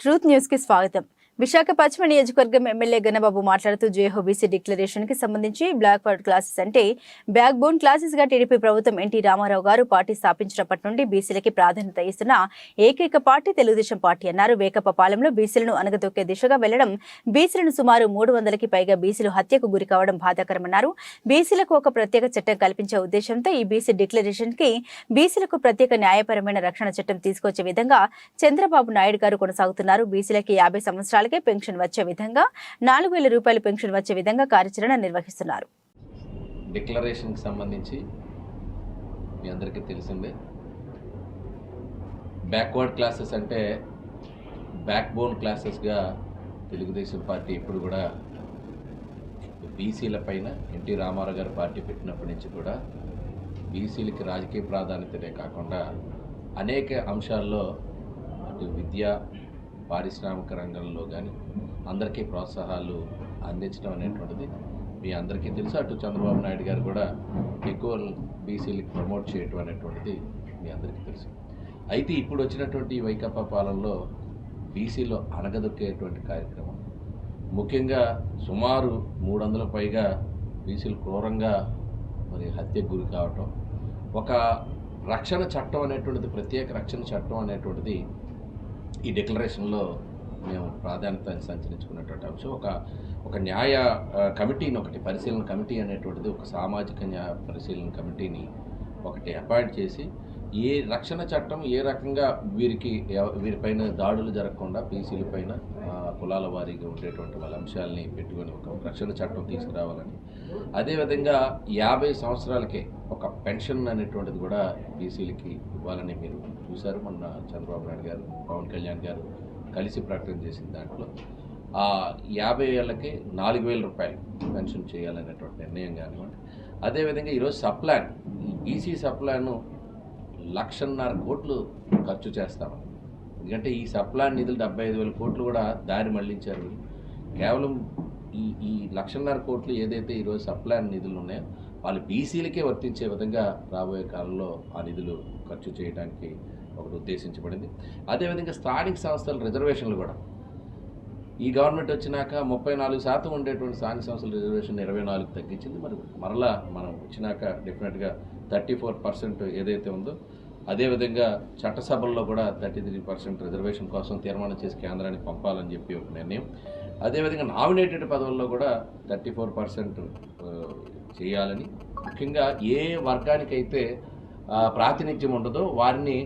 Truth న్యూస్కి స్వాగతం. విశాఖ పశ్చిమ నియోజకవర్గం ఎమ్మెల్యే గణబాబు మాట్లాడుతూ జేహో బీసీ డిక్లరేషన్కి సంబంధించి బ్లాక్ వర్డ్ క్లాసెస్ అంటే బ్యాక్ బోన్ క్లాసెస్గా టీడీపీ ప్రభుత్వం ఎన్టీ రామారావు గారు పార్టీ స్థాపించినప్పటి నుండి బీసీలకి ప్రాధాన్యత ఇస్తున్న ఏకైక పార్టీ తెలుగుదేశం పార్టీ అన్నారు. వేకప్ప పాలెంలో బీసీలను అనగదొక్కే దిశగా వెళ్ళడం బీసీలను సుమారు మూడు వందలకి పైగా బీసీలు హత్యకు గురి కావడం బాధాకరమన్నారు. బీసీలకు ఒక ప్రత్యేక చట్టం కల్పించే ఉద్దేశంతో ఈ బీసీ డిక్లరేషన్కి బీసీలకు ప్రత్యేక న్యాయపరమైన రక్షణ చట్టం తీసుకొచ్చే విధంగా చంద్రబాబు నాయుడు గారు కొనసాగుతున్నారు. బీసీలకి యాభై సంవత్సరాలకే పెన్షన్ వచ్చే విధంగా నాలుగు వేల రూపాయల పెన్షన్ వచ్చే విధంగా కార్యాచరణ నిర్వహిస్తున్నారు. డిక్లరేషన్కి సంబంధించి మీ అందరికీ తెలిసిందే. బ్యాక్వర్డ్ క్లాసెస్ అంటే బ్యాక్ బోన్ క్లాసెస్గా తెలుగుదేశం పార్టీ ఎప్పుడు కూడా బీసీల పైన ఎన్టీ రామారావు గారు పార్టీ పెట్టినప్పటి నుంచి కూడా బీసీలకి రాజకీయ ప్రాధాన్యతనే కాకుండా అనేక అంశాల్లో అటు విద్య పారిశ్రామిక రంగంలో కానీ అందరికీ ప్రోత్సాహాలు అందించడం అనేటువంటిది మీ అందరికీ తెలుసు. అటు చంద్రబాబు నాయుడు గారు కూడా ఎక్కువ బీసీలకు ప్రమోట్ చేయటం అనేటువంటిది మీ అందరికీ తెలుసు. అయితే ఇప్పుడు వచ్చినటువంటి ఈ వైకాపా పాలనలో బీసీలో అణగదొక్కేటువంటి కార్యక్రమం. ముఖ్యంగా సుమారు మూడు వందల పైగా బీసీలు క్రూరంగా మరి హత్యకు గురి కావటం. ఒక రక్షణ చట్టం అనేటువంటిది ప్రత్యేక రక్షణ చట్టం అనేటువంటిది ఈ డిక్లరేషన్లో మేము ప్రాధాన్యత సంచరించుకున్నటువంటి అంశం. ఒక ఒక న్యాయ కమిటీని ఒకటి పరిశీలన కమిటీ అనేటువంటిది ఒక సామాజిక న్యాయ పరిశీలన కమిటీని ఒకటి అపాయింట్ చేసి ఏ రక్షణ చట్టం ఏ రకంగా వీరికి వీరిపైన దాడులు జరగకుండా పీసీల పైన కులాల వారీగా ఉండేటువంటి వాళ్ళ అంశాలని పెట్టుకొని ఒక రక్షణ చట్టం తీసుకురావాలని. అదేవిధంగా యాభై సంవత్సరాలకే ఒక పెన్షన్ అనేటువంటిది కూడా బీసీలకి ఇవ్వాలని మీరు చూశారు. మొన్న చంద్రబాబు నాయుడు గారు పవన్ కళ్యాణ్ గారు కలిసి ప్రకటన చేసిన దాంట్లో. ఆ యాభై ఏళ్ళకి నాలుగు వేల రూపాయలు పెన్షన్ చేయాలనేటువంటి నిర్ణయం కానివ్వండి. అదేవిధంగా ఈరోజు సప్లాన్ ఈ బీసీ సప్లాన్ లక్షన్నర కోట్లు ఖర్చు చేస్తామని ఎందుకంటే ఈ సప్లాన్ నిధులు డెబ్బై ఐదు వేల కోట్లు కూడా దారి మళ్ళించారు. కేవలం ఈ ఈ లక్షన్నర కోట్లు ఏదైతే ఈరోజు సప్లాన్ నిధులు ఉన్నాయో వాళ్ళు బీసీలకే వర్తించే విధంగా రాబోయే కాలంలో ఆ నిధులు ఖర్చు చేయడానికి ఒకటి ఉద్దేశించబడింది. అదేవిధంగా స్థానిక సంస్థల రిజర్వేషన్లు కూడా. ఈ గవర్నమెంట్ వచ్చినాక ముప్పై నాలుగు శాతం ఉండేటువంటి స్థానిక సంస్థల రిజర్వేషన్ ఇరవై నాలుగు తగ్గించింది. మరి మరలా మనం వచ్చినాక డెఫినెట్గా థర్టీ ఫోర్ పర్సెంట్ ఏదైతే ఉందో అదేవిధంగా చట్టసభల్లో కూడా థర్టీ త్రీ పర్సెంట్ రిజర్వేషన్ కోసం తీర్మానం చేసి కేంద్రానికి పంపాలని చెప్పి ఒక నిర్ణయం. అదేవిధంగా నామినేటెడ్ పదవుల్లో కూడా థర్టీ ఫోర్ పర్సెంట్ చేయాలని. ముఖ్యంగా ఏ వర్గానికైతే ప్రాతినిధ్యం ఉండదో వారిని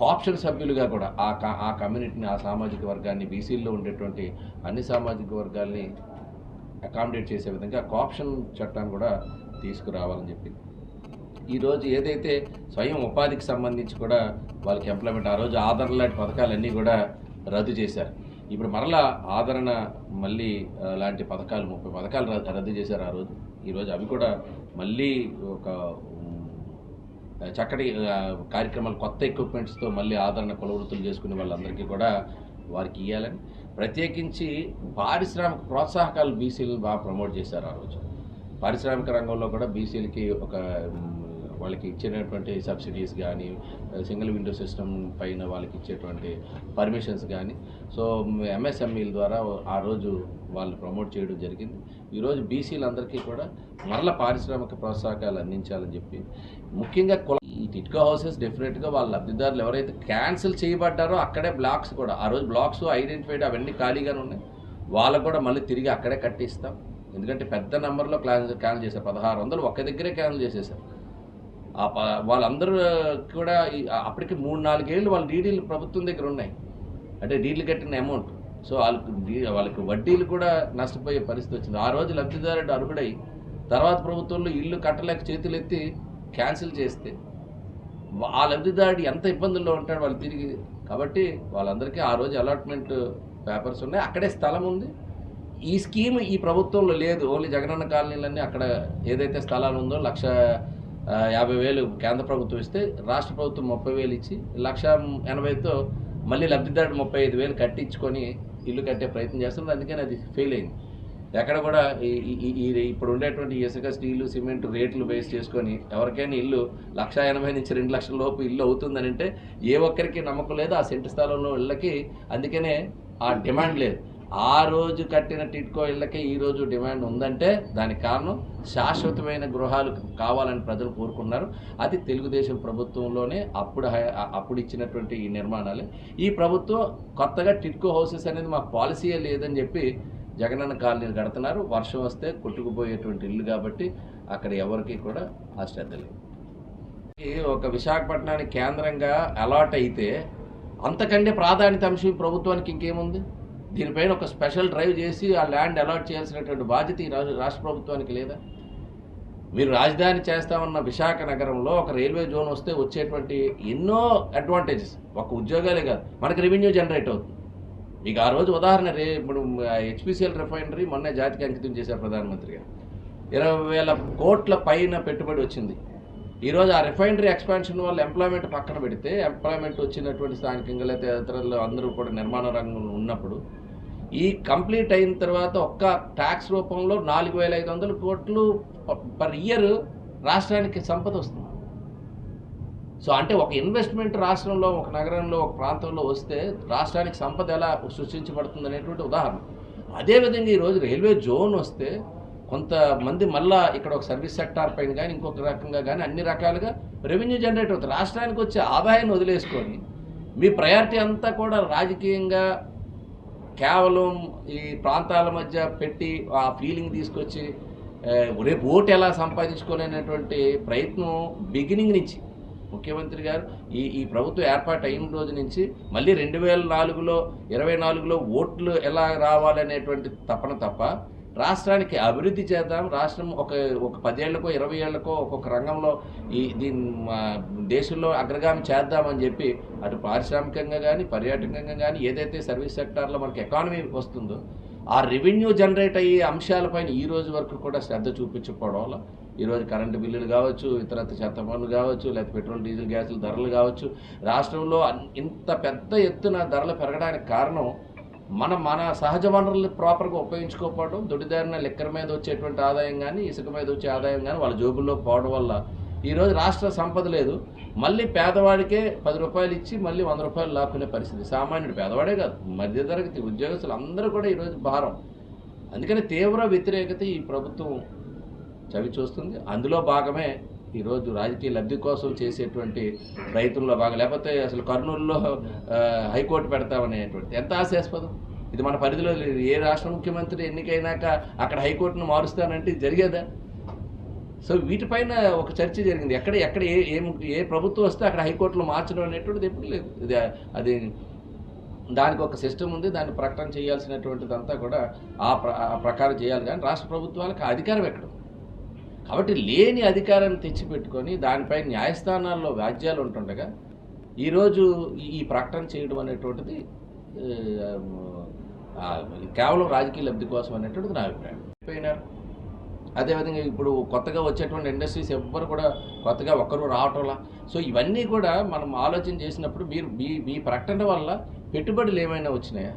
కాప్షన్ సభ్యులుగా కూడా ఆ క- ఆ కమ్యూనిటీని ఆ సామాజిక వర్గాన్ని బీసీల్లో ఉండేటువంటి అన్ని సామాజిక వర్గాల్ని అకామిడేట్ చేసే విధంగా కాప్షన్ చట్టాన్ని కూడా తీసుకురావాలని చెప్పింది ఈరోజు ఏదైతే స్వయం ఉపాధికి సంబంధించి కూడా వాళ్ళకి ఎంప్లాయ్మెంట్ ఆ రోజు ఆదరణ లాంటి పథకాలన్నీ కూడా రద్దు చేశారు. ఇప్పుడు మరలా ఆదరణ మళ్ళీ లాంటి పథకాలు ముప్పై పథకాలు రద్దు చేశారు ఆ రోజు. ఈరోజు అవి కూడా మళ్ళీ ఒక చక్కటి కార్యక్రమాలు కొత్త ఎక్విప్మెంట్స్తో మళ్ళీ ఆదరణ కులవృత్తులు చేసుకునే వాళ్ళందరికీ కూడా వారికి ఇవ్వాలని ప్రత్యేకించి పారిశ్రామిక ప్రోత్సాహకాలు బీసీలు బాగా ప్రమోట్ చేశారు ఆ రోజు. పారిశ్రామిక రంగంలో కూడా బీసీలకి ఒక వాళ్ళకి ఇచ్చేటటువంటి సబ్సిడీస్ కానీ సింగిల్ విండో సిస్టమ్ పైన వాళ్ళకి ఇచ్చేటువంటి పర్మిషన్స్ కానీ సో ఎంఎస్ఎంఈల ద్వారా ఆ రోజు వాళ్ళు ప్రమోట్ చేయడం జరిగింది. ఈరోజు బీసీలందరికీ కూడా మరల పారిశ్రామిక ప్రోత్సాహకాలు అందించాలని చెప్పి ముఖ్యంగా కుల ఈ టిట్కో హౌసెస్ డెఫినెట్గా వాళ్ళ లబ్ధిదారులు ఎవరైతే క్యాన్సిల్ చేయబడ్డారో అక్కడే బ్లాక్స్ కూడా ఆ రోజు బ్లాక్స్ ఐడెంటిఫైడ్ అవన్నీ ఖాళీగానే ఉన్నాయి. వాళ్ళకు కూడా మళ్ళీ తిరిగి అక్కడే కట్టిస్తాం. ఎందుకంటే పెద్ద నెంబర్లో క్యాన్సిల్ క్యాన్సిల్ చేశారు. పదహారు వందలు ఒక్క దగ్గరే క్యాన్సిల్ చేసేసారు వాళ్ళందరూ కూడా అప్పటికి మూడు నాలుగేళ్ళు వాళ్ళ డీడీలు ప్రభుత్వం దగ్గర ఉన్నాయి. అంటే డీడీలు కట్టిన అమౌంట్. సో వాళ్ళకి వాళ్ళకి వడ్డీలు కూడా నష్టపోయే పరిస్థితి వచ్చింది. ఆ రోజు లబ్ధిదారుడు అర్హుడై తర్వాత ప్రభుత్వంలో ఇల్లు కట్టలేక చేతులు ఎత్తి క్యాన్సిల్ చేస్తే ఆ లబ్ధిదారుడు ఎంత ఇబ్బందుల్లో ఉంటాడు వాళ్ళు తిరిగి కాబట్టి వాళ్ళందరికీ ఆ రోజు అలాట్మెంట్ పేపర్స్ ఉన్నాయి. అక్కడే స్థలం ఉంది. ఈ స్కీమ్ ఈ ప్రభుత్వంలో లేదు. ఓన్లీ జగనన్న కాలనీలన్నీ అక్కడ ఏదైతే స్థలాలు ఉందో లక్ష యాభై వేలు కేంద్ర ప్రభుత్వం ఇస్తే రాష్ట్ర ప్రభుత్వం ముప్పై వేలు ఇచ్చి లక్ష ఎనభైతో మళ్ళీ లబ్ధిదారుడు ముప్పై ఐదు వేలు కట్టించుకొని ఇల్లు కట్టే ప్రయత్నం చేస్తుంది అందుకని అది ఫెయిల్ అయింది. ఎక్కడ కూడా ఈ ఇప్పుడు ఉండేటువంటి ఇసుక స్టీలు సిమెంట్ రేట్లు బేస్ చేసుకొని ఎవరికైనా ఇల్లు లక్ష ఎనభై నుంచి రెండు లక్షల లోపు ఇల్లు అవుతుందని అంటే ఏ ఒక్కరికి నమ్మకం లేదు. ఆ సెంటు స్థలంలో ఇళ్ళకి అందుకనే ఆ డిమాండ్ లేదు. ఆ రోజు కట్టిన టిట్కో ఇళ్ళకే ఈ రోజు డిమాండ్ ఉందంటే దానికి కారణం శాశ్వతమైన గృహాలు కావాలని ప్రజలు కోరుకున్నారు. అది తెలుగుదేశం ప్రభుత్వంలోనే అప్పుడు అప్పుడు ఇచ్చినటువంటి ఈ నిర్మాణాలు. ఈ ప్రభుత్వం కొత్తగా టిట్కో హౌసెస్ అనేది మాకు పాలసీయే లేదని చెప్పి జగనన్న కాలనీలు కడుతున్నారు. వర్షం వస్తే కొట్టుకుపోయేటువంటి ఇల్లు కాబట్టి అక్కడ ఎవరికి కూడా ఆ శ్రద్ధ లేదు. ఈ ఒక విశాఖపట్నానికి కేంద్రంగా అలాట్ అయితే అంతకంటే ప్రాధాన్యత అంశం ఈ ప్రభుత్వానికి ఇంకేముంది? దీనిపైన ఒక స్పెషల్ డ్రైవ్ చేసి ఆ ల్యాండ్ అలాట్ చేయాల్సినటువంటి బాధ్యత ఈ రాష్ట్ర రాష్ట్ర ప్రభుత్వానికి లేదా? మీరు రాజధాని చేస్తామన్న విశాఖ నగరంలో ఒక రైల్వే జోన్ వస్తే వచ్చేటువంటి ఎన్నో అడ్వాంటేజెస్ ఒక ఉద్యోగాలే కాదు. మనకి రెవెన్యూ జనరేట్ అవుతుంది. మీకు ఆ రోజు ఉదాహరణ రే ఇప్పుడు హెచ్పిసిఎల్ రిఫైనరీ మొన్నే జాతికి అంకితం చేశారు ప్రధానమంత్రి గారు. ఇరవై వేల కోట్ల పైన పెట్టుబడి వచ్చింది. ఈరోజు ఆ రిఫైనరీ ఎక్స్పాన్షన్ వల్ల ఎంప్లాయ్మెంట్ పక్కన పెడితే ఎంప్లాయ్మెంట్ వచ్చినటువంటి స్థానికంగా లేకపోతే ఇతరులు అందరూ కూడా నిర్మాణ రంగంలో ఉన్నప్పుడు ఈ కంప్లీట్ అయిన తర్వాత ఒక్క ట్యాక్స్ రూపంలో నాలుగు వేల ఐదు వందల కోట్లు పర్ ఇయర్ రాష్ట్రానికి సంపద వస్తుంది. సో అంటే ఒక ఇన్వెస్ట్మెంట్ రాష్ట్రంలో ఒక నగరంలో ఒక ప్రాంతంలో వస్తే రాష్ట్రానికి సంపద ఎలా సృష్టించబడుతుంది అనేటువంటి ఉదాహరణ. అదేవిధంగా ఈరోజు రైల్వే జోన్ వస్తే కొంతమంది మళ్ళా ఇక్కడ ఒక సర్వీస్ సెక్టార్ పైన కానీ ఇంకొక రకంగా కానీ అన్ని రకాలుగా రెవెన్యూ జనరేట్ అవుతుంది. రాష్ట్రానికి వచ్చే ఆదాయాన్ని వదిలేసుకొని మీ ప్రయారిటీ అంతా కూడా రాజకీయంగా కేవలం ఈ ప్రాంతాల మధ్య పెట్టి ఆ ఫీలింగ్ తీసుకొచ్చి రేపు ఓటు ఎలా సంపాదించుకోలేనటువంటి ప్రయత్నం బిగినింగ్ నుంచి ముఖ్యమంత్రి గారు ఈ ఈ ప్రభుత్వం ఏర్పాటు అయిన రోజు నుంచి మళ్ళీ రెండు వేల నాలుగులో ఇరవై నాలుగులో ఓట్లు ఎలా రావాలనేటువంటి తపన తప్ప రాష్ట్రానికి అభివృద్ధి చేద్దాం. రాష్ట్రం ఒక ఒక పదేళ్ళకో ఇరవై ఏళ్ళకో ఒక్కొక్క రంగంలో ఈ దీని మా దేశంలో అగ్రగామి చేద్దామని చెప్పి అటు పారిశ్రామికంగా కానీ పర్యాటకంగా కానీ ఏదైతే సర్వీస్ సెక్టార్లో మనకి ఎకానమీ వస్తుందో ఆ రెవెన్యూ జనరేట్ అయ్యే అంశాలపైన ఈ రోజు వరకు కూడా శ్రద్ధ చూపించకపోవడం వల్ల ఈరోజు కరెంటు బిల్లులు కావచ్చు ఇతర చెత్త పనులు కావచ్చు లేకపోతే పెట్రోల్ డీజిల్ గ్యాసుల ధరలు కావచ్చు రాష్ట్రంలో ఇంత పెద్ద ఎత్తున ధరలు పెరగడానికి కారణం మన మన సహజ వనరులు ప్రాపర్గా ఉపయోగించుకోకపోవడం దొడిదారిన లెక్కర మీద వచ్చేటువంటి ఆదాయం కానీ ఇసుక మీద వచ్చే ఆదాయం కానీ వాళ్ళ జోబుల్లో పోవడం వల్ల ఈరోజు రాష్ట్ర సంపద లేదు. మళ్ళీ పేదవాడికే పది రూపాయలు ఇచ్చి మళ్ళీ వంద రూపాయలు లాక్కునే పరిస్థితి. సామాన్యుడు పేదవాడే కాదు. మధ్యతరగతి ఉద్యోగస్తులు అందరూ కూడా ఈరోజు భారం. అందుకని తీవ్ర వ్యతిరేకత ఈ ప్రభుత్వం చవి చూస్తుంది అందులో భాగమే ఈరోజు రాజకీయ లబ్ధి కోసం చేసేటువంటి రైతుల్లో భాగం. లేకపోతే అసలు కర్నూలులో హైకోర్టు పెడతామనేటువంటి. ఎంత ఆశాస్పదం. ఇది మన పరిధిలో లేదు. ఏ రాష్ట్ర ముఖ్యమంత్రి ఎన్నికైనాక అక్కడ హైకోర్టును మారుస్తానంటే జరిగేదా? సో వీటిపైన ఒక చర్చ జరిగింది. ఎక్కడ ఎక్కడ ఏ ఏ ఏ ప్రభుత్వం వస్తే అక్కడ హైకోర్టులో మార్చడం అనేటువంటిది ఎప్పుడు లేదు. ఇది అది దానికి ఒక సిస్టమ్ ఉంది. దాన్ని ప్రకటన చేయాల్సినటువంటిదంతా కూడా ఆ ప్ర ఆ ప్రకారం చేయాలి. కానీ రాష్ట్ర ప్రభుత్వాలకు ఆ అధికారం ఎక్కడ? ఉంది? కాబట్టి లేని అధికారాన్ని తెచ్చిపెట్టుకొని దానిపై న్యాయస్థానాల్లో వ్యాజ్యాలు ఉంటుండగా ఈరోజు ఈ ప్రకటన చేయడం అనేటువంటిది కేవలం రాజకీయ లబ్ధి కోసం అనేటువంటిది నా అభిప్రాయం. అయిపోయినారు. అదేవిధంగా ఇప్పుడు కొత్తగా వచ్చేటువంటి ఇండస్ట్రీస్ ఎవ్వరు కూడా కొత్తగా ఒక్కరు రావటంలా. సో ఇవన్నీ కూడా మనం ఆలోచన చేసినప్పుడు మీరు మీ మీ ప్రకటన వల్ల పెట్టుబడులు ఏమైనా వచ్చినాయా?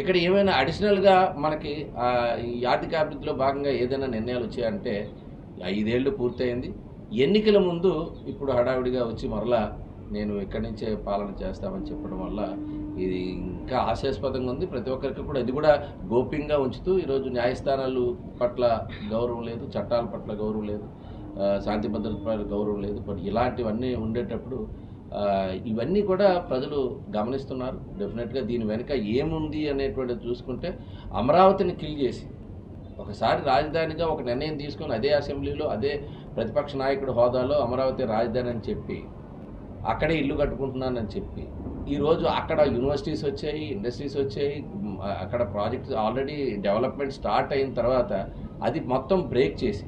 ఇక్కడ ఏమైనా అడిషనల్గా మనకి ఈ ఆర్థిక అభివృద్ధిలో భాగంగా ఏదైనా నిర్ణయాలు వచ్చాయంటే ఐదేళ్ళు పూర్తయింది. ఎన్నికల ముందు ఇప్పుడు హడావిడిగా వచ్చి మరలా నేను ఇక్కడి నుంచే పాలన చేస్తామని చెప్పడం వల్ల ఇది ఇంకా ఆశాస్పదంగా ఉంది. ప్రతి ఒక్కరికి కూడా ఇది కూడా గోప్యంగా ఉంచుతూ ఈరోజు న్యాయస్థానాలు పట్ల గౌరవం లేదు చట్టాల పట్ల గౌరవం లేదు శాంతి భద్రత పట్ల గౌరవం లేదు. బట్ ఇలాంటివన్నీ ఉండేటప్పుడు ఇవన్నీ కూడా ప్రజలు గమనిస్తున్నారు. డెఫినెట్గా దీని వెనుక ఏముంది అనేటువంటిది చూసుకుంటే అమరావతిని కిల్ చేసి ఒకసారి రాజధానిగా ఒక నిర్ణయం తీసుకొని అదే అసెంబ్లీలో అదే ప్రతిపక్ష నాయకుడు హోదాలో అమరావతి రాజధాని అని చెప్పి అక్కడే ఇల్లు కట్టుకుంటున్నానని చెప్పి ఈరోజు అక్కడ యూనివర్సిటీస్ వచ్చాయి ఇండస్ట్రీస్ వచ్చాయి అక్కడ ప్రాజెక్ట్స్ ఆల్రెడీ డెవలప్మెంట్ స్టార్ట్ అయిన తర్వాత అది మొత్తం బ్రేక్ చేసి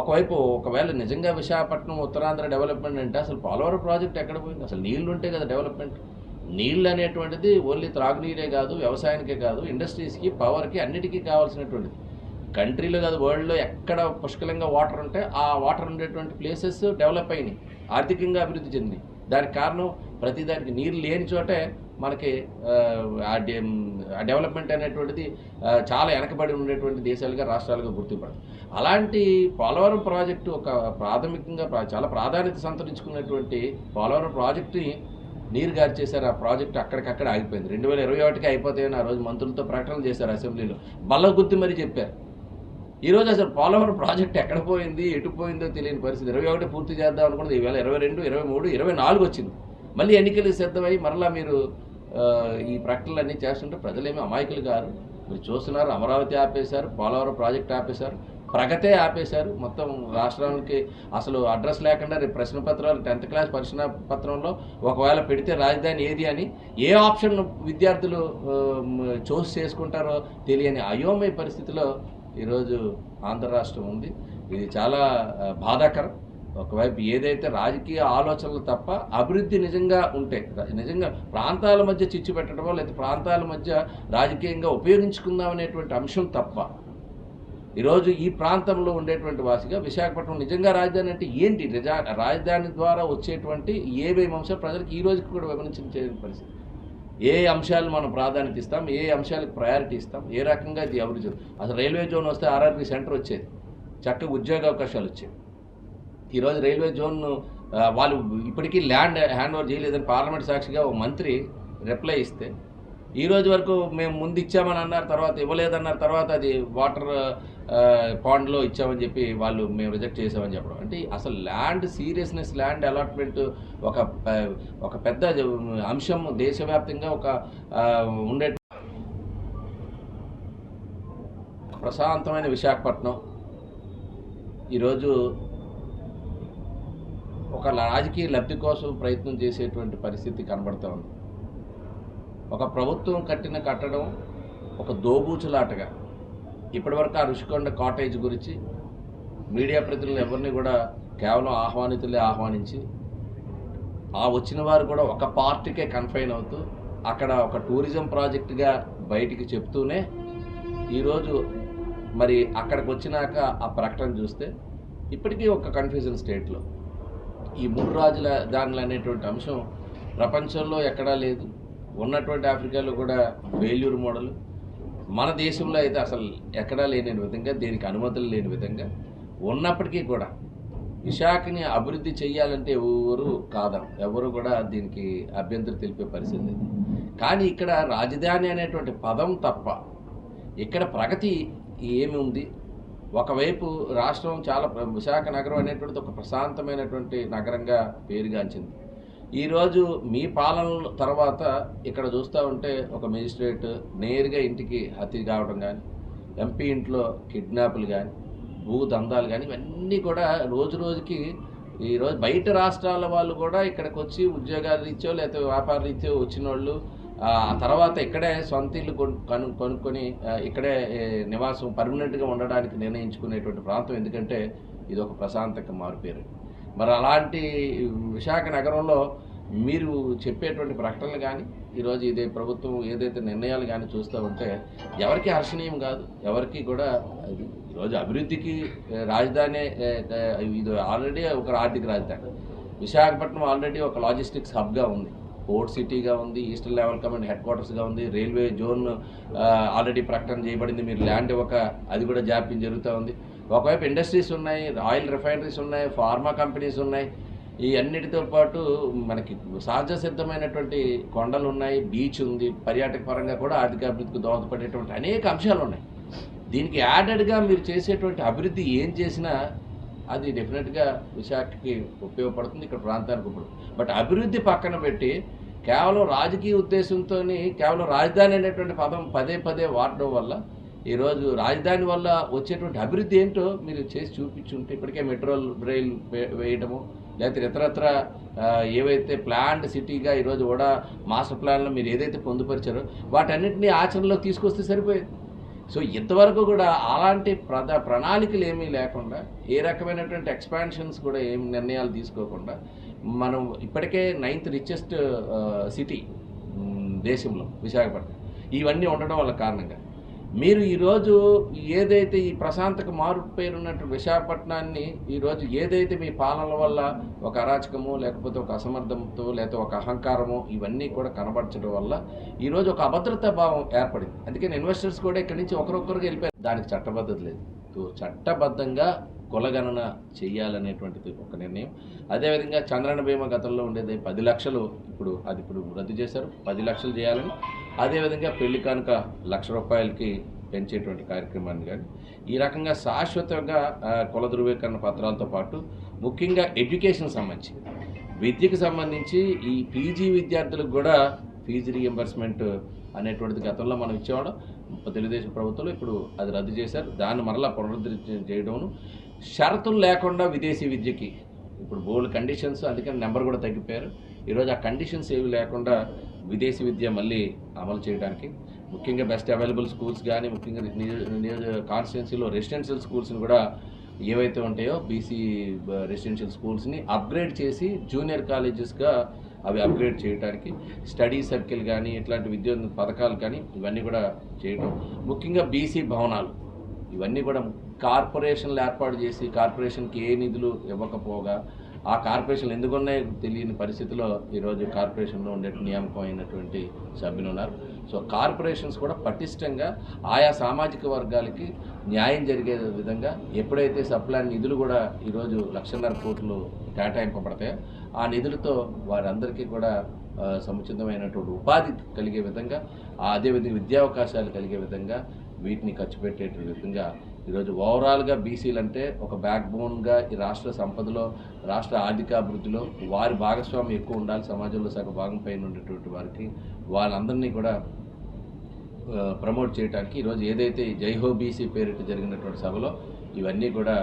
ఒకవైపు ఒకవేళ నిజంగా విశాఖపట్నం ఉత్తరాంధ్ర డెవలప్మెంట్ అంటే అసలు పోలవరం ప్రాజెక్ట్ ఎక్కడ పోయింది? అసలు నీళ్ళు ఉంటే కదా డెవలప్మెంట్. నీళ్ళు అనేటువంటిది ఓన్లీ త్రాగునీరే కాదు వ్యవసాయానికే కాదు ఇండస్ట్రీస్కి పవర్కి అన్నిటికీ కావాల్సినటువంటిది. కంట్రీలో కాదు వరల్డ్లో ఎక్కడ పుష్కలంగా వాటర్ ఉంటే ఆ వాటర్ ఉండేటువంటి ప్లేసెస్ డెవలప్ అయినాయి ఆర్థికంగా అభివృద్ధి చెంది దానికి కారణం ప్రతి దానికి నీరు లేని చోటే మనకి ఆ, డెవలప్మెంట్ అనేటువంటిది చాలా వెనకబడి ఉండేటువంటి దేశాలుగా రాష్ట్రాలుగా గుర్తింపడదు అలాంటి పోలవరం ప్రాజెక్టు ఒక ప్రాథమికంగా చాలా ప్రాధాన్యత సంతరించుకున్నటువంటి పోలవరం ప్రాజెక్టుని నీరు గార్చేశారు. ఆ ప్రాజెక్ట్ అక్కడికక్కడ ఆగిపోయింది. రెండు వేల ఇరవై ఒకటికి అయిపోతాయని ఆ రోజు మంత్రులతో ప్రకటనలు చేశారు అసెంబ్లీలో. బల్ల గుర్తు మరీ చెప్పారు. ఈరోజు అసలు పోలవరం ప్రాజెక్ట్ ఎక్కడ పోయింది ఎటు పోయిందో తెలియని పరిస్థితి. ఇరవై ఒకటి పూర్తి చేద్దాం అనుకున్నది. ఈవేళ ఇరవై రెండు ఇరవై మూడు ఇరవై నాలుగు వచ్చింది. మళ్ళీ ఎన్నికలు సిద్ధమై మరలా మీరు ఈ ఈ ప్రకటనలన్నీ చేస్తుంటే ప్రజలేమి అమాయకులు గారు మీరు చూస్తున్నారు అమరావతి ఆపేశారు పోలవరం ప్రాజెక్ట్ ఆపేశారు ప్రగతే ఆపేశారు. మొత్తం రాష్ట్రానికి అసలు అడ్రస్ లేకుండా రేపు ప్రశ్న పత్రాలు టెన్త్ క్లాస్ ప్రశ్న పత్రంలో ఒకవేళ పెడితే రాజధాని ఏది అని ఏ ఆప్షన్ విద్యార్థులు చూస్ చేసుకుంటారో తెలియని అయోమయ పరిస్థితిలో ఈరోజు ఆంధ్ర రాష్ట్రం ఉంది. ఇది చాలా బాధాకరం. ఒకవైపు ఏదైతే రాజకీయ ఆలోచనలు తప్ప అభివృద్ధి నిజంగా ఉంటే నిజంగా ప్రాంతాల మధ్య చిచ్చు పెట్టడమో లేదా ప్రాంతాల మధ్య రాజకీయంగా ఉపయోగించుకుందాం అనేటువంటి అంశం తప్ప ఈరోజు ఈ ప్రాంతంలో ఉండేటువంటి వాసిగా విశాఖపట్నం నిజంగా రాజధాని అంటే ఏంటి? నిజా రాజధాని ద్వారా వచ్చేటువంటి ఏవేమి అంశాలు ప్రజలకు ఈ రోజుకి కూడా వివరించే పరిస్థితి. ఏ అంశాలు మనం ప్రాధాన్యత ఇస్తాం ఏ అంశాలకు ప్రయారిటీ ఇస్తాం ఏ రకంగా ఇది అభివృద్ధి అసలు రైల్వే జోన్ వస్తే ఆర్ఆర్బీ సెంటర్ వచ్చేది. చక్కగా ఉద్యోగ అవకాశాలు వచ్చేవి. ఈరోజు రైల్వే జోన్ వాళ్ళు ఇప్పటికీ ల్యాండ్ హ్యాండ్ ఓవర్ చేయలేదని పార్లమెంట్ సాక్షిగా ఒక మంత్రి రిప్లై ఇస్తే ఈ రోజు వరకు మేము ముందు ఇచ్చామని అన్నారు తర్వాత ఇవ్వలేదన్నారు తర్వాత అది వాటర్ పాండ్లో ఇచ్చామని చెప్పి వాళ్ళు మేము రిజెక్ట్ చేసామని చెప్పడం. అంటే అసలు ల్యాండ్ సీరియస్నెస్ ల్యాండ్ అలాట్మెంట్ ఒక ఒక పెద్ద అంశం దేశవ్యాప్తంగా ఒక ఉండే ప్రశాంతమైన విశాఖపట్నం. ఈరోజు ఒక రాజకీయ లబ్ధి కోసం ప్రయత్నం చేసేటువంటి పరిస్థితి కనబడుతూ ఉంది. ఒక ప్రభుత్వం కట్టిన కట్టడం ఒక దోబూచులాటగా. ఇప్పటివరకు ఆ రుషికొండ కాటేజ్ గురించి మీడియా ప్రతినిధులు ఎవరిని కూడా కేవలం ఆహ్వానితులే ఆహ్వానించి ఆ వచ్చిన వారు కూడా ఒక పార్టీకే కన్ఫైన్ అవుతూ అక్కడ ఒక టూరిజం ప్రాజెక్టుగా బయటికి చెప్తూనే ఈరోజు మరి అక్కడికి వచ్చినాక ఆ ప్రకటన చూస్తే ఇప్పటికీ ఒక కన్ఫ్యూజన్ స్టేట్లో. ఈ మూడు రాజుల దానిలు అనేటువంటి అంశం ప్రపంచంలో ఎక్కడా లేదు. ఉన్నటువంటి ఆఫ్రికాలో కూడా ఫెయిల్యూర్ మోడల్ మన దేశంలో అయితే అసలు ఎక్కడా లేని విధంగా దీనికి అనుమతులు లేని విధంగా ఉన్నప్పటికీ కూడా విశాఖని అభివృద్ధి చేయాలంటే ఎవరు కాదాం ఎవరు కూడా దీనికి అభ్యంతరం తెలిపే పరిస్థితి లేదు. కానీ ఇక్కడ రాజధాని అనేటువంటి పదం తప్ప ఇక్కడ ప్రగతి ఏమి ఉంది? ఒకవైపు రాష్ట్రం చాలా విశాఖ నగరం అనేటువంటిది ఒక ప్రశాంతమైనటువంటి నగరంగా పేరుగాంచింది. ఈరోజు మీ పాలన తర్వాత ఇక్కడ చూస్తూ ఉంటే ఒక మెజిస్ట్రేట్ నేరుగా ఇంటికి హత్య కావడం కానీ ఎంపీ ఇంట్లో కిడ్నాపులు కానీ భూ దందాలు కానీ ఇవన్నీ కూడా రోజు రోజుకి ఈరోజు బయట రాష్ట్రాల వాళ్ళు కూడా ఇక్కడికి వచ్చి ఉద్యోగాల రీత్యో లేకపోతే వ్యాపార రీత్యో వచ్చిన వాళ్ళు ఆ తర్వాత ఇక్కడే సొంత ఇల్లు కొను కొనుక్కొని ఇక్కడే నివాసం పర్మనెంట్గా ఉండడానికి నిర్ణయించుకునేటువంటి ప్రాంతం. ఎందుకంటే ఇది ఒక ప్రశాంతక మారుపేరు. మరి అలాంటి విశాఖ నగరంలో మీరు చెప్పేటువంటి ప్రకటనలు కానీ ఈరోజు ఇదే ప్రభుత్వం ఏదైతే నిర్ణయాలు కానీ చూస్తూ ఉంటే ఎవరికి హర్షణీయం కాదు. ఎవరికి కూడా ఈరోజు అభివృద్ధికి రాజధాని ఇది ఆల్రెడీ ఒక ఆర్థిక రాజధాని. విశాఖపట్నం ఆల్రెడీ ఒక లాజిస్టిక్స్ హబ్గా ఉంది. పోర్ట్ సిటీగా ఉంది ఈస్టర్న్ లెవెల్ కమాండ్ హెడ్ క్వార్టర్స్గా ఉంది రైల్వే జోన్ ఆల్రెడీ ప్రకటన చేయబడింది. మీరు ల్యాండ్ ఒక అది కూడా జాప్యం జరుగుతూ ఉంది. ఒకవైపు ఇండస్ట్రీస్ ఉన్నాయి ఆయిల్ రిఫైనరీస్ ఉన్నాయి ఫార్మా కంపెనీస్ ఉన్నాయి. ఈ అన్నిటితో పాటు మనకి సహజ సిద్ధమైనటువంటి కొండలు ఉన్నాయి బీచ్ ఉంది పర్యాటక పరంగా కూడా ఆర్థిక అభివృద్ధికి దోహదపడేటువంటి అనేక అంశాలు ఉన్నాయి. దీనికి యాడెడ్గా మీరు చేసేటువంటి అభివృద్ధి ఏం చేసినా అది డెఫినెట్గా విశాఖకి ఉపయోగపడుతుంది ఇక్కడ ప్రాంతానికి ఉపయోగపడుతుంది. బట్ అభివృద్ధి పక్కన పెట్టి కేవలం రాజకీయ ఉద్దేశంతో కేవలం రాజధాని అనేటువంటి పదం పదే పదే వాడడం వల్ల ఈరోజు రాజధాని వల్ల వచ్చేటువంటి అభివృద్ధి ఏంటో మీరు చేసి చూపించుంటే ఇప్పటికే మెట్రో రైల్ వేయడము లేకపోతే ఇతరత్ర ఏవైతే ప్లాన్డ్ సిటీగా ఈరోజు కూడా మాస్టర్ ప్లాన్లో మీరు ఏదైతే పొందుపరిచారో వాటన్నింటినీ ఆచరణలో తీసుకొస్తే సరిపోయేది. సో ఇంతవరకు కూడా అలాంటి ప్రద ప్రణాళికలు ఏమీ లేకుండా ఏ రకమైనటువంటి ఎక్స్పాన్షన్స్ కూడా ఏం నిర్ణయాలు తీసుకోకుండా మనం ఇప్పటికే నైన్త్ రిచెస్ట్ సిటీ దేశంలో విశాఖపట్నం. ఇవన్నీ ఉండడం వల్ల కారణంగా. మీరు ఈరోజు ఏదైతే ఈ ప్రశాంతకు మారు పేరున్నట్టు విశాఖపట్నాన్ని ఈరోజు ఏదైతే మీ పాలన వల్ల ఒక అరాచకము లేకపోతే ఒక అసమర్థంతో లేకపోతే ఒక అహంకారము ఇవన్నీ కూడా కనబరచడం వల్ల ఈరోజు ఒక అభద్రతా భావం ఏర్పడింది. అందుకని ఇన్వెస్టర్స్ కూడా ఇక్కడి నుంచి ఒకరొకరికి వెళ్ళిపోయారు దానికి చట్టబద్ధత లేదు. చట్టబద్ధంగా కులగణన చేయాలనేటువంటిది ఒక నిర్ణయం. అదేవిధంగా చంద్రన బీమా గతంలో ఉండేది పది లక్షలు. ఇప్పుడు అది ఇప్పుడు రద్దు చేశారు. పది లక్షలు చేయాలని అదేవిధంగా పెళ్ళి కానుక లక్ష రూపాయలకి పెంచేటువంటి కార్యక్రమాన్ని కానీ ఈ రకంగా శాశ్వతంగా కుల ధృవీకరణ పత్రాలతో పాటు ముఖ్యంగా ఎడ్యుకేషన్ సంబంధించి విద్యకు సంబంధించి ఈ పీజీ విద్యార్థులకు కూడా ఫీజు రీఎంబర్స్మెంట్ అనేటువంటిది గతంలో మనం ఇచ్చేవాళ్ళం. తెలుగుదేశం ప్రభుత్వంలో ఇప్పుడు అది రద్దు చేశారు. దాన్ని మరలా పునరుద్ధరణ చేయడం షరతులు లేకుండా విదేశీ విద్యకి ఇప్పుడు బోల్డ్ కండిషన్స్ అందుకని నెంబర్ కూడా తగ్గిపోయారు. ఈరోజు ఆ కండిషన్స్ ఏవి లేకుండా విదేశీ విద్య మళ్ళీ అమలు చేయడానికి. ముఖ్యంగా బెస్ట్ అవైలబుల్ స్కూల్స్ కానీ ముఖ్యంగా నియోజ కాన్స్టిట్యున్సీలో రెసిడెన్షియల్ స్కూల్స్ని కూడా ఏవైతే ఉంటాయో బీసీ రెసిడెన్షియల్ స్కూల్స్ని అప్గ్రేడ్ చేసి జూనియర్ కాలేజెస్గా అవి అప్గ్రేడ్ చేయడానికి స్టడీ సర్కిల్ కానీ ఇట్లాంటి విద్యా పథకాలు కానీ ఇవన్నీ కూడా చేయడం ముఖ్యంగా బీసీ భవనాలు ఇవన్నీ కూడా కార్పొరేషన్లు ఏర్పాటు చేసి కార్పొరేషన్కి ఏ నిధులు ఇవ్వకపోగా ఆ కార్పొరేషన్లు ఎందుకు ఉన్నాయో తెలియని పరిస్థితిలో ఈరోజు కార్పొరేషన్లో ఉండే నియామకమైనటువంటి సభ్యులు ఉన్నారు. సో కార్పొరేషన్స్ కూడా పటిష్టంగా ఆయా సామాజిక వర్గాలకి న్యాయం జరిగే విధంగా ఎప్పుడైతే సప్లాన్ నిధులు కూడా ఈరోజు లక్షన్నర కోట్లు కేటాయింపబడతాయో ఆ నిధులతో వారందరికీ కూడా సముచితమైనటువంటి ఉపాధి కలిగే విధంగా అదేవిధంగా విద్యావకాశాలు కలిగే విధంగా వీటిని ఖర్చు పెట్టేటువంటి విధంగా ఈరోజు ఓవరాల్గా బీసీలు అంటే ఒక బ్యాక్ బోన్గా ఈ రాష్ట్ర సంపదలో రాష్ట్ర ఆర్థికాభివృద్ధిలో వారి భాగస్వామ్యం ఎక్కువ ఉండాలి సమాజంలో సగ భాగం పైన ఉండేటువంటి వారికి వాళ్ళందరినీ కూడా ప్రమోట్ చేయడానికి ఈరోజు ఏదైతే జైహో బీసీ పేరిట జరిగినటువంటి సభలో ఇవన్నీ కూడా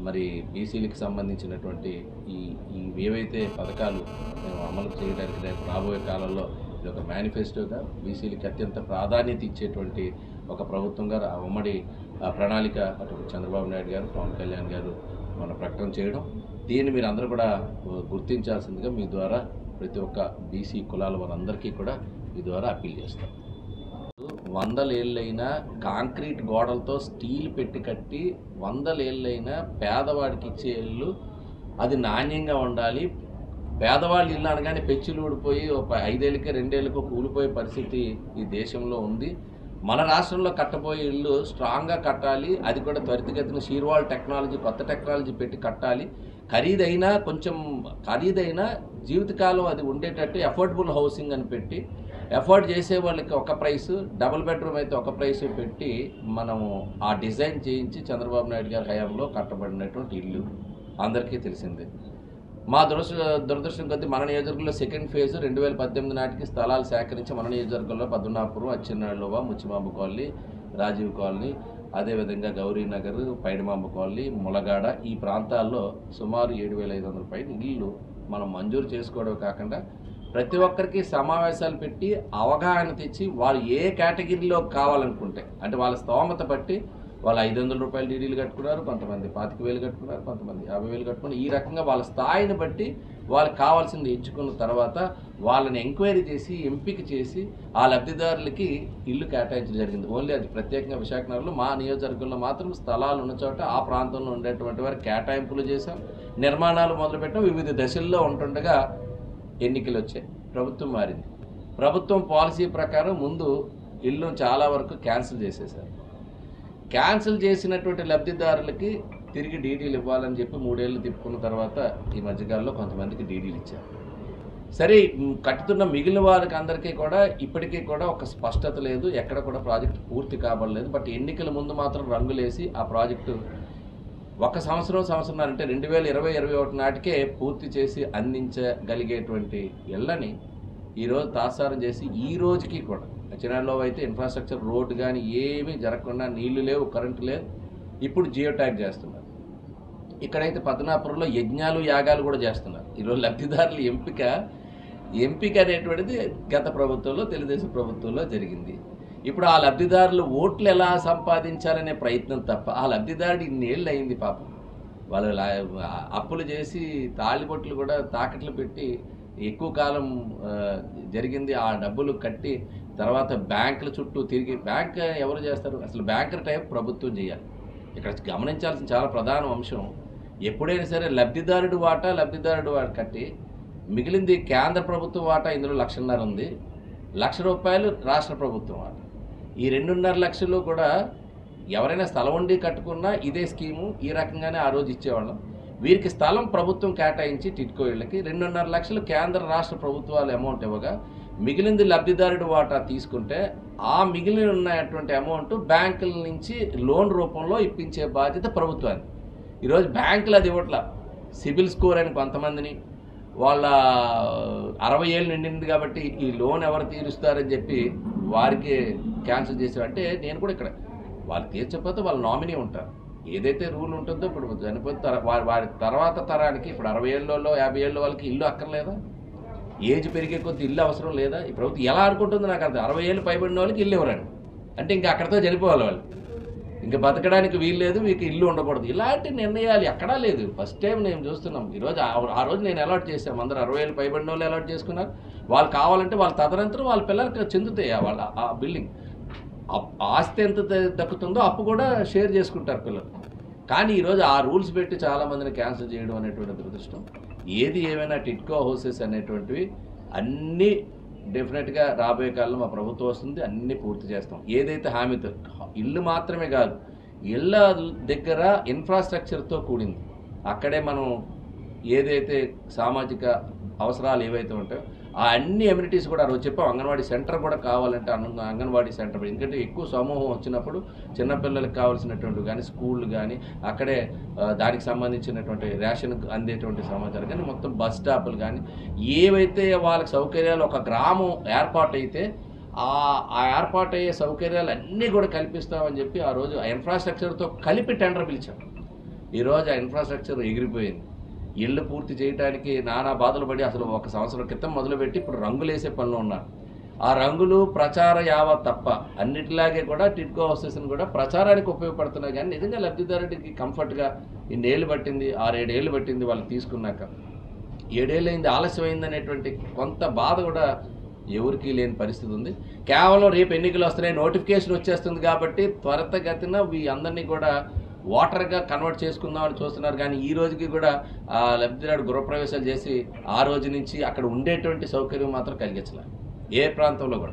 మరి బీసీలకు సంబంధించినటువంటి ఈ ఈ ఏవైతే పథకాలు మేము అమలు చేయడానికి రేపు రాబోయే కాలంలో ఇది ఒక మేనిఫెస్టోగా బీసీలకి అత్యంత ప్రాధాన్యత ఇచ్చేటువంటి ఒక ప్రభుత్వంగా ఉమ్మడి ప్రణాళిక అటు చంద్రబాబు నాయుడు గారు పవన్ కళ్యాణ్ గారు మన ప్రకటన చేయడం. దీన్ని మీరు అందరూ కూడా గుర్తించాల్సిందిగా మీ ద్వారా ప్రతి ఒక్క బీసీ కులాల వారందరికీ కూడా మీ ద్వారా అప్పీల్ చేస్తాం. వందల ఏళ్ళైనా కాంక్రీట్ గోడలతో స్టీల్ పెట్టి కట్టి వందల ఏళ్ళైనా పేదవాడికి ఇచ్చే ఇల్లు అది నాణ్యంగా ఉండాలి. పేదవాళ్ళు ఇల్లు అనగానే పెచ్చులు ఊడిపోయి ఒక ఐదేళ్ళకి రెండేళ్ళకో కూలిపోయే పరిస్థితి ఈ దేశంలో ఉంది. మన రాష్ట్రంలో కట్టబోయే ఇల్లు స్ట్రాంగ్గా కట్టాలి. అది కూడా త్వరితగతిన షీర్వాల్ టెక్నాలజీ కొత్త టెక్నాలజీ పెట్టి కట్టాలి. ఖరీదైనా కొంచెం ఖరీదైనా జీవితకాలం అది ఉండేటట్టు ఎఫోర్డబుల్ హౌసింగ్ అని పెట్టి ఎఫోర్డ్ చేసే వాళ్ళకి ఒక ప్రైస్ డబుల్ బెడ్రూమ్ అయితే ఒక ప్రైస్ పెట్టి మనము ఆ డిజైన్ చేయించి చంద్రబాబు నాయుడు గారి హయాంలో కట్టబడినటువంటి ఇల్లు అందరికీ తెలిసిందే. మా దురదృష్ట దురదృష్టం కొద్దీ మన నియోజకవర్గంలో సెకండ్ ఫేజ్ రెండు వేల పద్దెనిమిది నాటికి స్థలాలు సేకరించి మన నియోజకవర్గంలో పద్మనాపురం అచ్చెన్నాళ్ళువ ముచ్చిమాంబ కాలనీ రాజీవ్ కాలనీ అదేవిధంగా గౌరీనగర్ పైడిమాంబ కాలనీ ములగాడ ఈ ప్రాంతాల్లో సుమారు ఏడు వేల ఐదు వందల పైన ఇల్లు మనం మంజూరు చేసుకోవడం కాకుండా ప్రతి ఒక్కరికి సమావేశాలు పెట్టి అవగాహన తెచ్చి వాళ్ళు ఏ కేటగిరీలో కావాలనుకుంటే అంటే వాళ్ళ స్తోమత బట్టి వాళ్ళు ఐదు వందల రూపాయలు డీడీలు కట్టుకున్నారు కొంతమంది పాతిక వేలు కట్టుకున్నారు కొంతమంది యాభై వేలు కట్టుకున్నారు. ఈ రకంగా వాళ్ళ స్థాయిని బట్టి వాళ్ళకి కావాల్సింది ఎంచుకున్న తర్వాత వాళ్ళని ఎంక్వైరీ చేసి ఎంపిక చేసి ఆ లబ్ధిదారులకి ఇల్లు కేటాయించడం జరిగింది. ఓన్లీ అది ప్రత్యేకంగా విశాఖనగరంలో మా నియోజకవర్గంలో మాత్రం స్థలాలు ఉన్న చోట ఆ ప్రాంతంలో ఉండేటువంటి వారికి కేటాయింపులు చేశాం. నిర్మాణాలు మొదలుపెట్టాం. వివిధ దశల్లో ఉంటుండగా ఎన్నికలు వచ్చాయి. ప్రభుత్వం మారింది. ప్రభుత్వం పాలసీ ప్రకారం ముందు ఇల్లు చాలా వరకు క్యాన్సిల్ చేసేశారు. క్యాన్సిల్ చేసినటువంటి లబ్ధిదారులకి తిరిగి డీడీలు ఇవ్వాలని చెప్పి మూడేళ్ళు తిప్పుకున్న తర్వాత ఈ మధ్యకాలంలో కొంతమందికి డీడీలు ఇచ్చారు. సరే కట్టుతున్న మిగిలిన వారికి అందరికీ కూడా ఇప్పటికీ కూడా ఒక స్పష్టత లేదు. ఎక్కడ కూడా ప్రాజెక్ట్ పూర్తి కాబడలేదు. బట్ ఎన్నికల ముందు మాత్రం రంగులేసి ఆ ప్రాజెక్టు ఒక సంవత్సరం సంవత్సరం అంటే రెండు వేల ఇరవై ఇరవై ఒకటి నాటికే పూర్తి చేసి అందించగలిగేటువంటి ఇళ్ళని ఈరోజు తాసారం చేసి ఈ రోజుకి కూడా చిన్నాలో అయితే ఇన్ఫ్రాస్ట్రక్చర్ రోడ్డు కానీ ఏమీ జరగకుండా నీళ్ళు లేవు కరెంటు లేవు. ఇప్పుడు జియో ట్యాగ్ చేస్తున్నారు. ఇక్కడైతే పద్మనాపురంలో యజ్ఞాలు యాగాలు కూడా చేస్తున్నారు. ఈరోజు లబ్ధిదారుల ఎంపిక ఎంపిక అనేటువంటిది గత ప్రభుత్వంలో తెలుగుదేశం ప్రభుత్వంలో జరిగింది. ఇప్పుడు ఆ లబ్ధిదారులు ఓట్లు ఎలా సంపాదించాలనే ప్రయత్నం తప్ప ఆ లబ్ధిదారుడు ఇన్నేళ్ళు అయింది పాపం. వాళ్ళు అప్పులు చేసి తాళిబొట్లు కూడా తాకట్లు పెట్టి ఎక్కువ కాలం జరిగింది. ఆ డబ్బులు కట్టి తర్వాత బ్యాంకుల చుట్టూ తిరిగి బ్యాంక్ ఎవరు చేస్తారు? అసలు బ్యాంకర్ టైప్ ప్రభుత్వం చేయాలి. ఇక్కడ గమనించాల్సిన చాలా ప్రధాన అంశం ఎప్పుడైనా సరే లబ్ధిదారుడు వాటా లబ్ధిదారుడు వాట కట్టి మిగిలింది కేంద్ర ప్రభుత్వం వాటా ఇందులో లక్షన్నర ఉంది. లక్ష రూపాయలు రాష్ట్ర ప్రభుత్వం వాటా. ఈ రెండున్నర లక్షలు కూడా ఎవరైనా స్థలం ఉండి కట్టుకున్నా ఇదే స్కీము ఈ రకంగానే ఆ రోజు ఇచ్చేవాళ్ళం. వీరికి స్థలం ప్రభుత్వం కేటాయించి టిట్కో ఇళ్ళకి రెండున్నర లక్షలు కేంద్ర రాష్ట్ర ప్రభుత్వాలు అమౌంట్ ఇవ్వగా మిగిలింది లబ్ధిదారుడు వాటా తీసుకుంటే ఆ మిగిలిన ఉన్నటువంటి అమౌంట్ బ్యాంకుల నుంచి లోన్ రూపంలో ఇప్పించే బాధ్యత ప్రభుత్వాన్ని ఈరోజు బ్యాంకులు అది ఇవ్వట్ల. సిబిల్ స్కోర్ అని కొంతమందిని వాళ్ళ అరవై ఏళ్ళు నిండింది కాబట్టి ఈ లోన్ ఎవరు తీరుస్తారని చెప్పి వారికి క్యాన్సిల్ చేసారు అంటే నేను కూడా ఇక్కడ వాళ్ళు తీర్చకపోతే వాళ్ళ నామినీ ఉంటారు. ఏదైతే రూల్ ఉంటుందో ఇప్పుడు చనిపోతే తర- వారి వారి తర్వాత తరానికి ఇప్పుడు అరవై ఏళ్ళలో యాభై ఏళ్ళ వాళ్ళకి ఇల్లు అక్కర్లేదా? ఏజ్ పెరిగే కొద్ది ఇల్లు అవసరం లేదా? ఈ ప్రభుత్వం ఎలా అనుకుంటుందో నాకు అర్థం. అరవై ఏళ్ళు పైబడిన వాళ్ళకి ఇల్లు ఇవ్వరండి. అంటే ఇంకా అక్కడితో చనిపోవాలి వాళ్ళు. ఇంకా బతకడానికి వీలు లేదు మీకు ఇల్లు ఉండకూడదు. ఇలాంటి నిర్ణయాలు ఎక్కడా లేదు. ఫస్ట్ టైం నేను చూస్తున్నాం. ఈరోజు ఆ- రోజు నేను అలాట్ చేశాను అందరూ అరవై ఏళ్ళు పైబడిన వాళ్ళు అలాట్ చేసుకున్నారు. వాళ్ళు కావాలంటే వాళ్ళ తదనంతరం వాళ్ళ పిల్లలకి చెందుతాయి వాళ్ళ ఆ బిల్డింగ్ అప్- ఆస్తి ఎంత దక్కుతుందో అప్పు కూడా షేర్ చేసుకుంటారు పిల్లలు. కానీ ఈరోజు ఆ రూల్స్ పెట్టి చాలామందిని క్యాన్సిల్ చేయడం అనేటువంటి దురదృష్టం. ఏది ఏమైనా టిట్కో హౌసెస్ అనేటువంటివి అన్నీ డెఫినెట్గా రాబోయే కాలంలో మా ప్రభుత్వం వస్తుంది అన్నీ పూర్తి చేస్తాం. ఏదైతే హామీతో ఇల్లు మాత్రమే కాదు ఇళ్ళ దగ్గర ఇన్ఫ్రాస్ట్రక్చర్తో కూడింది. అక్కడే మనం ఏదైతే సామాజిక అవసరాలు ఏవైతే ఉంటాయో ఆ అన్ని ఎమ్యూనిటీస్ కూడా ఆ రోజు చెప్పాం. అంగన్వాడీ సెంటర్ కూడా కావాలంటే అన్న అంగన్వాడీ సెంటర్. ఎందుకంటే ఎక్కువ సమూహం వచ్చినప్పుడు చిన్నపిల్లలకు కావాల్సినటువంటి కానీ స్కూళ్ళు కానీ అక్కడే దానికి సంబంధించినటువంటి రేషన్ అందేటువంటి సమాచారం కానీ మొత్తం బస్ స్టాపులు కానీ ఏవైతే వాళ్ళకి సౌకర్యాలు ఒక గ్రామం ఏర్పాటైతే ఆ ఆ ఏర్పాటయ్యే సౌకర్యాలు అన్నీ కూడా కల్పిస్తామని చెప్పి ఆ రోజు ఆ ఇన్ఫ్రాస్ట్రక్చర్తో కలిపి టెండర్ పిలిచాం. ఈరోజు ఆ ఇన్ఫ్రాస్ట్రక్చర్ ఎగిరిపోయింది. ఇళ్ళు పూర్తి చేయడానికి నానా బాధలు పడి అసలు ఒక సంవత్సరం క్రితం మొదలుపెట్టి ఇప్పుడు రంగులు వేసే పనిలో ఉన్నారు. ఆ రంగులు ప్రచార యావ తప్ప అన్నిటిలాగే కూడా టిట్కో హౌసెస్ని కూడా ప్రచారానికి ఉపయోగపడుతున్నాయి. కానీ నిజంగా లబ్ధిదారుడికి కంఫర్ట్గా ఇన్నేళ్ళు పట్టింది ఆరేడేళ్ళు పట్టింది వాళ్ళు తీసుకున్నాక. ఏడేళ్ళు అయింది ఆలస్యమైంది అనేటువంటి కొంత బాధ కూడా ఎవరికీ లేని పరిస్థితి ఉంది. కేవలం రేపు ఎన్నికలు వస్తున్నాయి నోటిఫికేషన్ వచ్చేస్తుంది కాబట్టి త్వరితగతిన ఈ అందరినీ కూడా ఓటర్గా కన్వర్ట్ చేసుకుందామని చూస్తున్నారు. కానీ ఈ రోజుకి కూడా లబ్ధిదారుడు గృహప్రవేశాలు చేసి ఆ రోజు నుంచి అక్కడ ఉండేటువంటి సౌకర్యం మాత్రం కలిగించలేదు. ఏ ప్రాంతంలో కూడా.